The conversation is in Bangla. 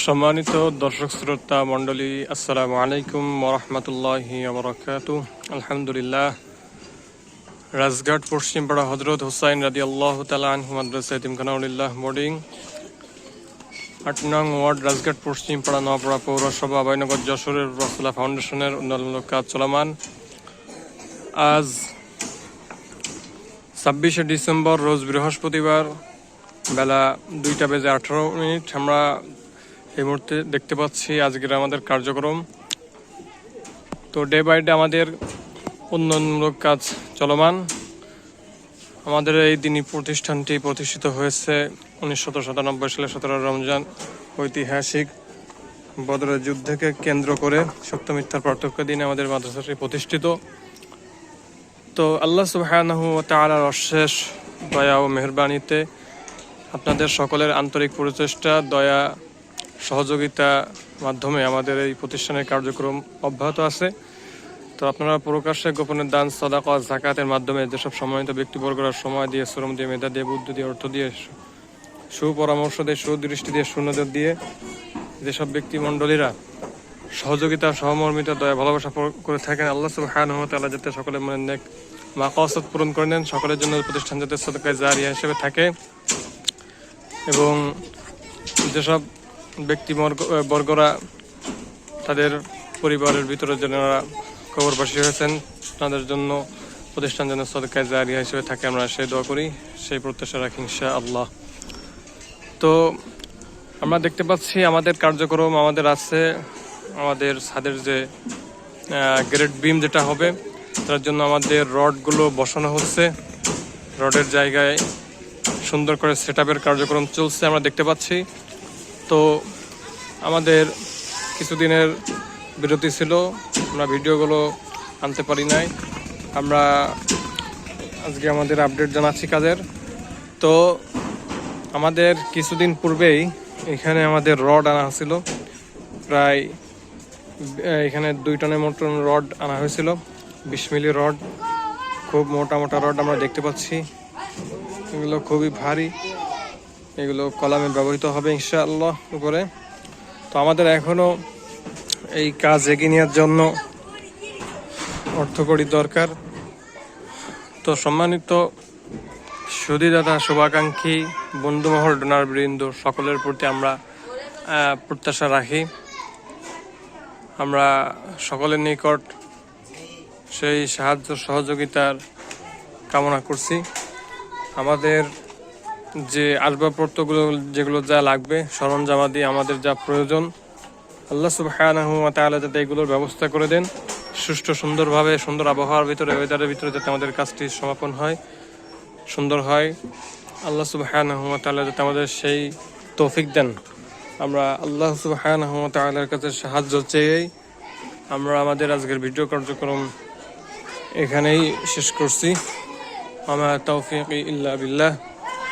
সম্মানিত দর্শক শ্রোতা মণ্ডলী, আসসালামু আলাইকুম ওরহমতুল্লাহি আবরকাত আলহামদুলিল্লাহ। রাজঘাট, পশ্চিমপাড়া হজরত হুসাইন রাদি আল্লাহ তিমখানাউলিল্লাহ বোর্ডিং। আট নং ওয়ার্ড, রাজঘাট, পশ্চিমপাড়া নওয়াপাড়া পৌরসভা, আবাইনগর যশোরের রসুলা ফাউন্ডেশনের উন্নয়নমূলক কাজ চলমান। আজ ছাব্বিশে ডিসেম্বর, রোজ বৃহস্পতিবার, বেলা দুইটা বেজে আঠারো মিনিট। আমরা এই মুহূর্তে দেখতে পাচ্ছি আজকের আমাদের কার্যক্রম। তো ডে বাই ডে আমাদের উন্নয়নমূলক কাজ চলমান। আমাদের এই দিনই প্রতিষ্ঠানটি প্রতিষ্ঠিত হয়েছে উনিশশো সাতানব্বই সালে সতেরো রমজান ঐতিহাসিক বদরের যুদ্ধকে কেন্দ্র করে সত্য মিথ্যার পার্থক্য দিনে আমাদের মাদ্রাসাটি প্রতিষ্ঠিত। তো আল্লাহ সুবহানাহু তাআলার অশেষ দয়া ও মেহরবানিতে আপনাদের সকলের আন্তরিক প্রচেষ্টা, দয়া সহযোগিতা মাধ্যমে আমাদের এই প্রতিষ্ঠানের কার্যক্রম অব্যাহত আছে। তো আপনারা প্রকাশ্যে গোপনের দান, সদাকা জাকাতের মাধ্যমে যেসব সম্মানিত ব্যক্তিবর্গরা সময় দিয়ে, শ্রম দিয়ে, মেধা দিয়ে, বুদ্ধি দিয়ে, অর্থ দিয়ে, সুপরামর্শ দিয়ে, সুদৃষ্টি দিয়ে সুনজর দিয়ে যেসব ব্যক্তিমণ্ডলীরা সহযোগিতা, সহমর্মিতা, দয়া, ভালোবাসা করে থাকেন, আল্লাহ সুবহানাহু ওয়া তাআলা যাতে সকলের মনে নেক মা মাকাসদ পূরণ করে নেন, সকলের জন্য প্রতিষ্ঠান যাতে সদকায় জারিয়া হিসেবে থাকে। এবং যেসব ব্যক্তি বর্গ- বর্গরা তাদের পরিবারের ভিতরে যারা কবরবাসী হয়েছেন, তাদের জন্য প্রতিষ্ঠান যেন সদকায় জারিয়া হিসেবে থাকে, আমরা সেই দোয়া করি, সেই প্রত্যাশা রাখি ইনশা আল্লাহ তো আমরা দেখতে পাচ্ছি আমাদের কার্যক্রম আমাদের আছে, আমাদের ছাদের যে গ্রেড বিম যেটা হবে, তার জন্য আমাদের রডগুলো বসানো হচ্ছে। রডের জায়গায় সুন্দর করে সেট কার্যক্রম চলছে, আমরা দেখতে পাচ্ছি। তো আমাদের কিছুদিনের বিরতি ছিল, আমরা ভিডিওগুলো আনতে পারি নাই। আমরা আজকে আমাদের আপডেট জানাচ্ছি কাজের। তো আমাদের কিছুদিন পূর্বেই এখানে আমাদের রড আনা হয়েছিল। প্রায় এখানে দুই টনের মতন রড আনা হয়েছিল, বিশ মিলি রড। খুব মোটা মোটা রড আমরা দেখতে পাচ্ছি। এগুলো খুবই ভারী। এগুলো কলামে ব্যবহৃত হবে ইনশাআল্লাহ উপরে। তো আমাদের এখনও এই কাজ এগিয়ে নেওয়ার জন্য অর্থকড়ি দরকার। তো সম্মানিত সুদীদাতা শুভাকাঙ্ক্ষী, বন্ধুমহল ডোনার বৃন্দ সকলের প্রতি আমরা প্রত্যাশা রাখি। আমরা সকলের নিকট সেই সাহায্য সহযোগিতার কামনা করছি। আমাদের যে আসবাবপত্রগুলো, যেগুলো যা লাগবে সরঞ্জামাদি আমাদের যা প্রয়োজন, আল্লাহ সুবহানাহু ওয়া তাআলা যাতে এগুলোর ব্যবস্থা করে দেন। সুষ্ঠু, সুন্দরভাবে, সুন্দর আবহাওয়ার ভিতরে ওয়েদারের ভিতরে যাতে আমাদের কাজটি সমাপন হয়, সুন্দর হয়। আল্লাহ সুবহানাহু ওয়া তাআলা যাতে আমাদের সেই তৌফিক দেন। আমরা আল্লাহ সুবহানাহু ওয়া তাআলার কাছে সাহায্য চেয়েই আমরা আমাদের আজকের ভিডিও কার্যক্রম এখানেই শেষ করছি। আমার তৌফিক ইল্লা বিল্লাহ।